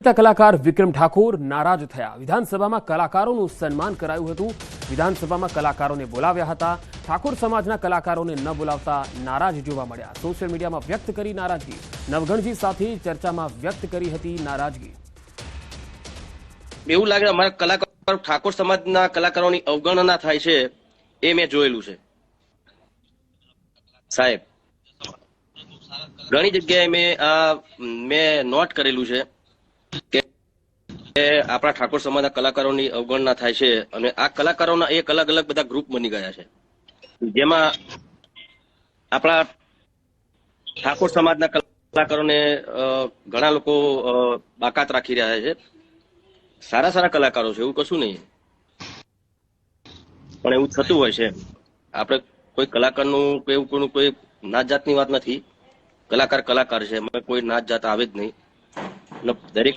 કલાકાર વિક્રમ ઠાકોર નારાજ થયા. વિધાનસભામાં કલાકારોનું સન્માન કરાયું હતું. વિધાનસભામાં કલાકારોને બોલાવ્યા હતા. ઠાકોર સમાજના કલાકારોને ન બોલાવતા નારાજ જોવા મળ્યા. સોશિયલ મીડિયામાં વ્યક્ત કરી નારાજગી. નવગણજી સાથે ચર્ચામાં વ્યક્ત કરી હતી નારાજગી. એવું લાગે અમારા કલાકારો ઠાકોર સમાજના કલાકારોની અવગણના થાય છે એ મેં જોયેલું છે. સાહેબ, ઘણી જગ્યાએ મેં મેં નોટ કરેલું છે. આપણા ઠાકોર સમાજના કલાકારોની અવગણના થાય છે અને આ કલાકારોના એક અલગ અલગ બધા ગ્રુપ બની ગયા છે. જેમાં આપણા ઠાકોર સમાજના કલાકારોને ઘણા લોકો બાકાત રાખી રહ્યા છે. સારા સારા કલાકારો છે, એવું કશું નહીં. પણ એવું થતું હોય છે. આપણે કોઈ કલાકારનું કે એવું કોઈનું કોઈ નાત જાતની વાત નથી. કલાકાર કલાકાર છે કોઈ નાત જાત આવે જ નહીં. દરેક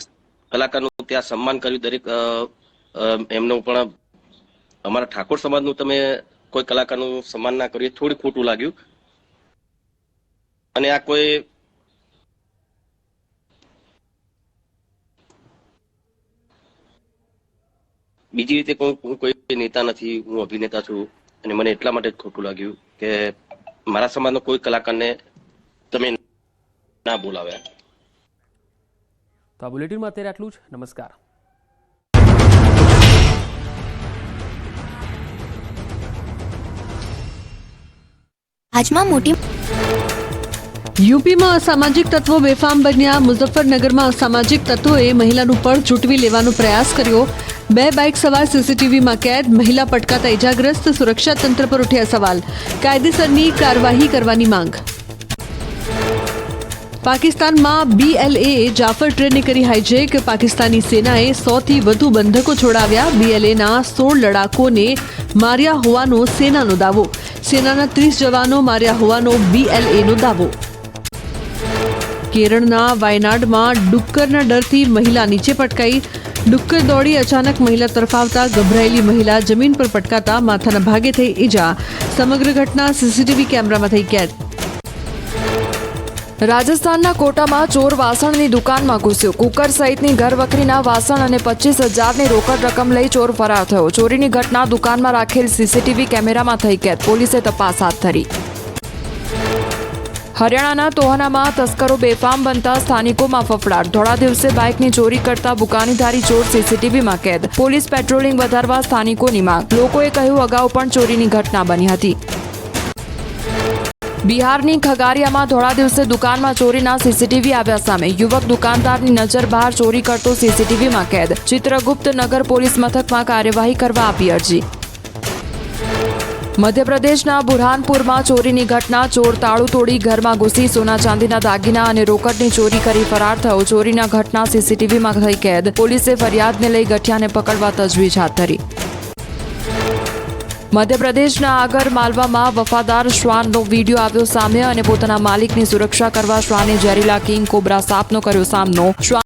કલાકારનું ત્યાં સન્માન કર્યું, દરેક એમનું પણ અમારા ઠાકોર સમાજનું તમે કોઈ કલાકારનું સન્માન ના કર્યું થોડું ખોટું લાગ્યું. અને આ કોઈ બીજી રીતે કોઈ કોઈ નેતા નથી, હું અભિનેતા છું, અને મને એટલા માટે જ ખોટું લાગ્યું કે મારા સમાજનો કોઈ કલાકારને તમે ના બોલાવ્યા. તો આ બુલેટિનમાં અત્યારે આટલું જ. નમસ્કાર. આજમાં મોટી યુપીમાં અસામાજિક તત્વો બેફામ બન્યા. મુઝફ્ફરનગરમાં અસામાજિક તત્વોએ મહિલાનું પળ ચૂંટવી લેવાનો પ્રયાસ કર્યો. બે બાઇક સવાર સીસીટીવીમાં કેદ. મહિલા પટકાતા ઇજાગ્રસ્ત સુરક્ષા તંત્ર પર ઉઠ્યા સવાલ. કાયદેસરની કાર્યવાહી કરવાની માંગ. પાકિસ્તાનમાં બીએલએ જાફર ટ્રેને કરી હાઈજેક પાકિસ્તાની સેનાએ સોથી વધુ બંધકો છોડાવ્યા. બીએલએના સોળ લડાકોને માર્યા હોવાનો સેનાનો દાવો. સેનાના ત્રીસ જવાનો માર્યા હોવાનો બીએલએનો દાવો. કેરળના વાયનાડમાં ડુક્કરના ડરથી મહિલા નીચે પટકાઈ. ડુક્કર દોડી અચાનક મહિલા તરફ આવતા ગભરાયેલી મહિલા જમીન પર પટકાતા માથાના ભાગે થઈ ઈજા. સમગ્ર ઘટના સીસીટીવી કેમેરામાં થઈ કેદ. રાજસ્થાનના કોટામાં ચોર વાસણની દુકાનમાં ઘૂસ્યો. કુકર સહિતની ઘર વખરીના વાસણ અને પચીસ હજારની રોકડ રકમ લઈ ચોર ફરાર થયો. ચોરીની ઘટના દુકાનમાં રાખેલ સીસીટીવી કેમેરામાં થઈ કેદ. પોલીસે તપાસ હાથ ધરી. હરિયાણાના તોહનામાં તસ્કરો બેફામ બનતા સ્થાનિકોમાં ફફડાટ. ધોળા દિવસે બાઇકની ચોરી કરતા બુકાનીધારી ચોર સીસીટીવીમાં કેદ. પોલીસ પેટ્રોલિંગ વધારવા સ્થાનિકોની માંગ. લોકોએ કહ્યું, અગાઉ પણ ચોરીની ઘટના બની હતી. બિહારની ખગારિયામાં થોડા દિવસે દુકાનમાં ચોરીના સીસીટીવી આવ્યા સામે. યુવક દુકાનદારની નજર બહાર ચોરી કરતો સીસીટીવીમાં કેદ. ચિત્રગુપ્ત નગર પોલીસ મથકમાં કાર્યવાહી કરવા આપી અરજી. મધ્યપ્રદેશના બુરહાનપુરમાં ચોરીની ઘટના. ચોર તાળું તોડી ઘરમાં ઘૂસી સોના ચાંદીના દાગીના અને રોકડની ચોરી કરી ફરાર થયો. ચોરીના ઘટના સીસીટીવીમાં થઈ કેદ. પોલીસે ફરિયાદને લઈ ગઠિયાને પકડવા તજવીજ હાથ ધરી. મધ્યપ્રદેશના આગર માલવામાં વફાદાર શ્વાનનો વીડિયો આવ્યો સામે અને પોતાના માલિકની સુરક્ષા કરવા શ્વાને ઝેરીલા કિંગ કોબ્રા સાપનો કર્યો સામનો.